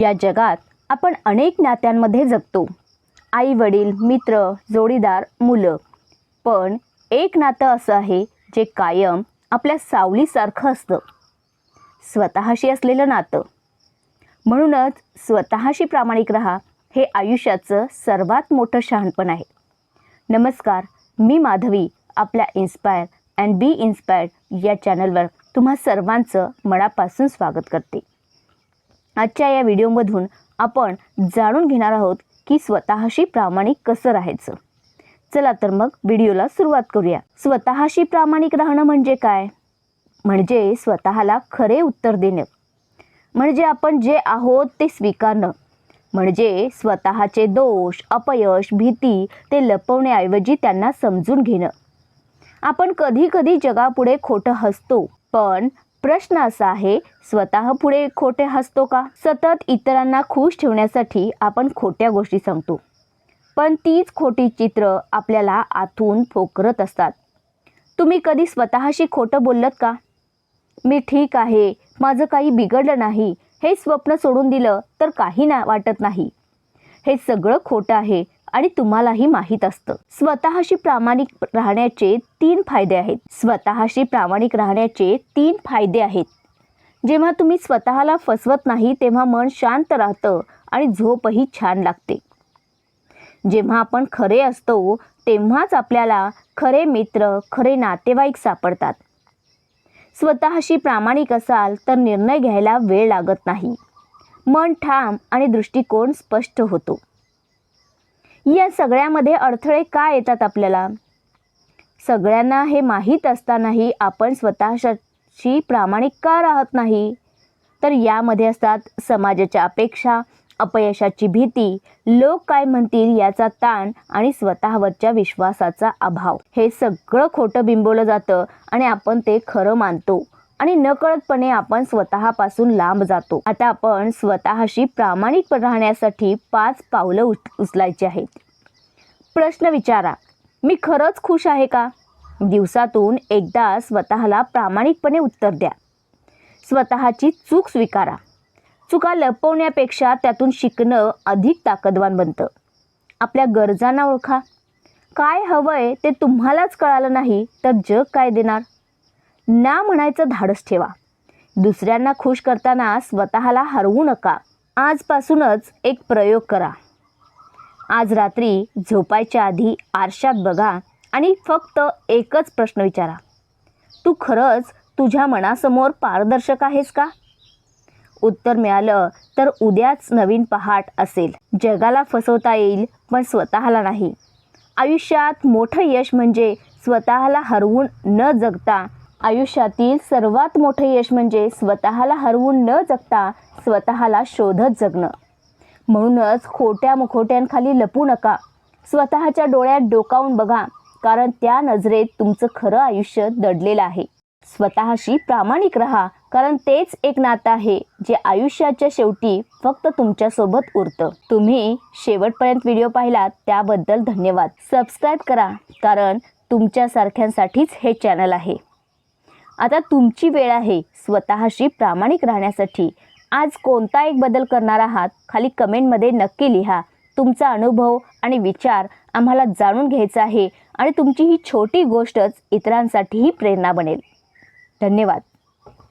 या जगात आपण अनेक नात्यांमध्ये जगतो. आई वडील मित्र जोडीदार मुलं. पण एक नातं असं आहे जे कायम आपल्या सावलीसारखं असतं. स्वतःशी असलेलं नातं. म्हणूनच स्वतःशी प्रामाणिक राहा हे आयुष्याचं सर्वात मोठं शहाणपण आहे. नमस्कार मी माधवी आपल्या इन्स्पायर अँड बी इन्स्पायर्ड या चॅनलवर तुम्हा सर्वांचं मनापासून स्वागत करते. आजच्या या व्हिडिओमधून आपण जाणून घेणार आहोत की स्वतःशी प्रामाणिक कसं राहायचं. चला तर मग व्हिडिओला सुरुवात करूया. स्वतःशी प्रामाणिक राहणं म्हणजे काय? म्हणजे स्वतःला खरे उत्तर देणं. म्हणजे आपण जे आहोत ते स्वीकारणं. म्हणजे स्वतःचे दोष अपयश भीती ते लपवण्याऐवजी त्यांना समजून घेणं. आपण कधी कधी जगापुढे खोटं हसतो पण प्रश्न असा आहे स्वतः पुढे खोटे हसतो का? सतत इतरांना खुश ठेवण्यासाठी आपण खोट्या गोष्टी सांगतो. पण तीच खोटी चित्र आपल्याला आतून फोकरत असतात. तुम्ही कधी स्वतःशी खोटं बोललत का? मी ठीक आहे माझं काही बिघडलं नाही हे स्वप्न सोडून दिलं तर काही ना वाटत नाही. हे सगळं खोटं आहे आणि तुम्हालाही माहीत असतं. स्वतःशी प्रामाणिक राहण्याचे तीन फायदे आहेत. स्वतःशी प्रामाणिक राहण्याचे तीन फायदे आहेत. जेव्हा तुम्ही स्वतःला फसवत नाही तेव्हा मन शांत राहतं आणि झोपही छान लागते. जेव्हा आपण खरे असतो तेव्हाच आपल्याला खरे मित्र खरे नातेवाईक सापडतात. स्वतःशी प्रामाणिक असाल तर निर्णय घ्यायला वेळ लागत नाही. मन ठाम आणि दृष्टिकोन स्पष्ट होतो. या सगळ्यामध्ये अडथळे का येतात आपल्याला? सगळ्यांना हे माहीत असतानाही आपण स्वतःशी प्रामाणिक का राहत नाही? तर यामध्ये असतात समाजाच्या अपेक्षा अपयशाची भीती लोक काय म्हणतील याचा ताण आणि स्वतःवरच्या विश्वासाचा अभाव. हे सगळं खोटं बिंबवलं जातं आणि आपण ते खरं मानतो आणि नकळतपणे आपण स्वतःपासून लांब जातो. आता आपण स्वतःशी प्रामाणिक राहण्यासाठी पाच पावलं उच उचलायची आहेत. प्रश्न विचारा. मी खरंच खुश आहे का? दिवसातून एकदा स्वतःला प्रामाणिकपणे उत्तर द्या. स्वतःची चूक स्वीकारा. चुका लपवण्यापेक्षा त्यातून शिकणं अधिक ताकदवान बनतं. आपल्या गरजांना ओळखा. काय हवंय ते तुम्हालाच कळालं नाही तर जग काय देणार? ना म्हणायचं धाडस ठेवा. दुसऱ्यांना खुश करताना स्वतःला हरवू नका. आजपासूनच एक प्रयोग करा. आज रात्री झोपायच्या आधी आरशात बघा आणि फक्त एकच प्रश्न विचारा. तू खरंच तुझ्या मनासमोर पारदर्शक आहेस का? उत्तर मिळालं तर उद्याच नवीन पहाट असेल. जगाला फसवता येईल पण स्वतःला नाही. आयुष्यात मोठं यश म्हणजे स्वतःला हरवून न जगता आयुष्यातील सर्वात मोठं यश म्हणजे स्वतःला हरवून न जगता स्वतःला शोधत जगणं. म्हणूनच खोट्या मुखोट्यांखाली लपू नका. स्वतःच्या डोळ्यात डोकावून बघा कारण त्या नजरेत तुमचं खरं आयुष्य दडलेलं आहे. स्वतःशी प्रामाणिक राहा कारण तेच एक नातं आहे जे आयुष्याच्या शेवटी फक्त तुमच्यासोबत उरतं. तुम्ही शेवटपर्यंत व्हिडिओ पाहिलात त्याबद्दल धन्यवाद. सबस्क्राईब करा कारण तुमच्यासारख्यांसाठीच हे चॅनल आहे. आता तुमची वेळ आहे स्वतःशी प्रामाणिक राहण्यासाठी. आज कोणता एक बदल करणार आहात खाली कमेंटमध्ये नक्की लिहा. तुमचा अनुभव आणि विचार आम्हाला जाणून घ्यायचा आहे आणि तुमची ही छोटी गोष्टच इतरांसाठीही प्रेरणा बनेल. धन्यवाद.